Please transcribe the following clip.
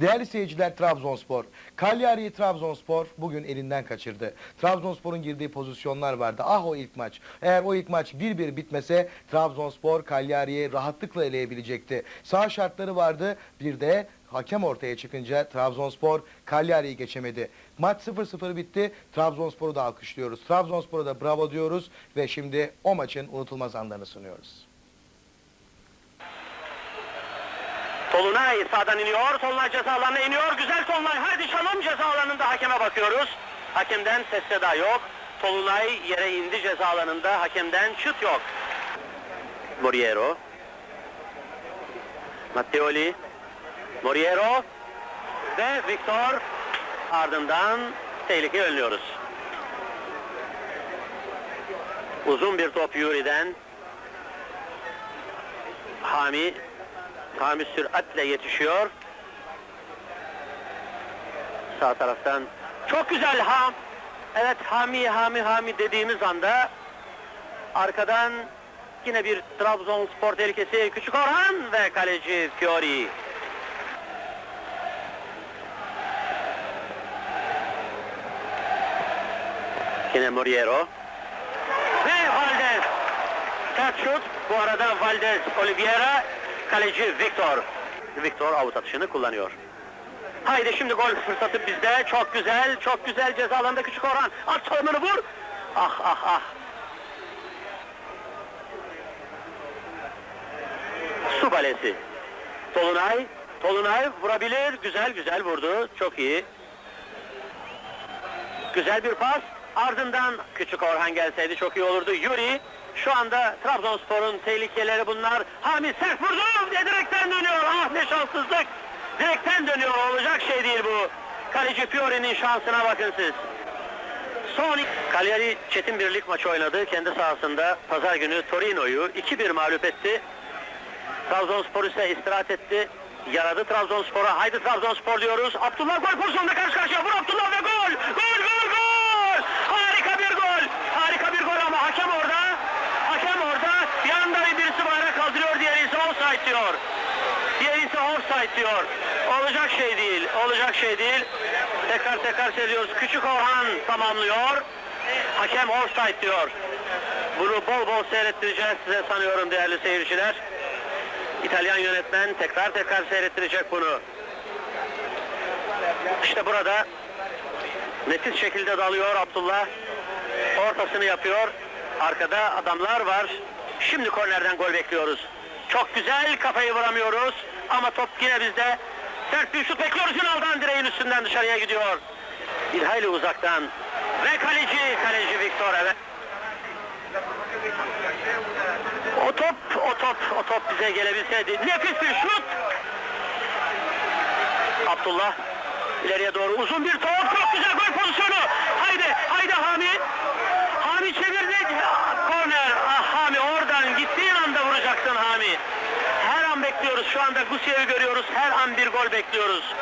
Değerli seyirciler Trabzonspor. Cagliari Trabzonspor bugün elinden kaçırdı. Trabzonspor'un girdiği pozisyonlar vardı. Ah o ilk maç. Eğer o ilk maç 1-1 bitmese Trabzonspor Cagliari'yi rahatlıkla eleyebilecekti. Sağ şartları vardı. Bir de hakem ortaya çıkınca Trabzonspor Cagliari'yi geçemedi. Maç 0-0 bitti. Trabzonspor'u da alkışlıyoruz. Trabzonspor'a da bravo diyoruz ve şimdi o maçın unutulmaz anlarını sunuyoruz. Tolunay sağdan iniyor. Tolunay ceza alanına iniyor. Güzel Tolunay. Hadi Şalom ceza alanında hakeme bakıyoruz. Hakemden ses seda yok. Tolunay yere indi ceza alanında. Hakemden şut yok. Moriero. Matteoli. Moriero. Ve Victor. Ardından tehlikeyi önlüyoruz. Uzun bir top Yuri'den. Hami Hami süratle yetişiyor. Sağ taraftan çok güzel Ham. Evet Hami Hami Hami dediğimiz anda arkadan yine bir Trabzonspor tehlikesi Küçük Orhan ve kaleci Fiori. Yine Moriero. Ve Valdez. Sert şut. Bu arada Valdez Oliveira, kaleci Victor. Victor avut atışını kullanıyor. Haydi şimdi gol fırsatı bizde. Çok güzel, çok güzel ceza alanında küçük Orhan. At solunu vur. Ah ah ah. Su balesi. Tolunay, Tolunay vurabilir. Güzel güzel vurdu. Çok iyi. Güzel bir pas. Ardından küçük Orhan gelseydi çok iyi olurdu. Yuri şu anda Trabzonspor'un tehlikeleri bunlar. Hami sert vurdu ve direkten dönüyor. Ah ne şanssızlık. Direkten dönüyor. Olacak şey değil bu. Kaleci Fiori'nin şansına bakın siz. Son Cagliari çetin bir lig maçı oynadı. Kendi sahasında pazar günü Torino'yu 2-1 mağlup etti. Trabzonspor ise istirahat etti. Yaradı Trabzonspor'a. Haydi Trabzonspor diyoruz. Abdullah gol pozisyonunda karşı karşıya. Vur Abdullah ve gol! Gol gol gol! Harika bir gol! Harika bir gol ama hakem orada. Hakem orada. Bir anda birisi bayrak kaldırıyor. Diğeri ise offside diyor. İse offside diyor. Olacak şey değil. Olacak şey değil. Tekrar tekrar seyrediyoruz. Küçük Orhan tamamlıyor. Hakem offside diyor. Bunu bol bol seyrettireceğiz size sanıyorum değerli seyirciler. İtalyan yönetmen tekrar tekrar seyrettirecek bunu. İşte burada nefis şekilde dalıyor Abdullah. Ortasını yapıyor. Arkada adamlar var. Şimdi kornerden gol bekliyoruz. Çok güzel kafayı vuramıyoruz. Ama top yine bizde. Sert bir şut bekliyoruz. Ünal'dan direğin üstünden dışarıya gidiyor. Bir hayli uzaktan. Ve kaleci, kaleci Victor evet. O top, o top, o top bize gelebilseydi. Nefis bir şut. Abdullah ileriye doğru uzun bir top. Çok güzel gol pozisyonu. Haydi, haydi Hami. Hami çevirdi. Korner. Ah Hami oradan gittiğin anda vuracaksın Hami. Bekliyoruz. Şu anda Gusiye'yi görüyoruz. Her an bir gol bekliyoruz.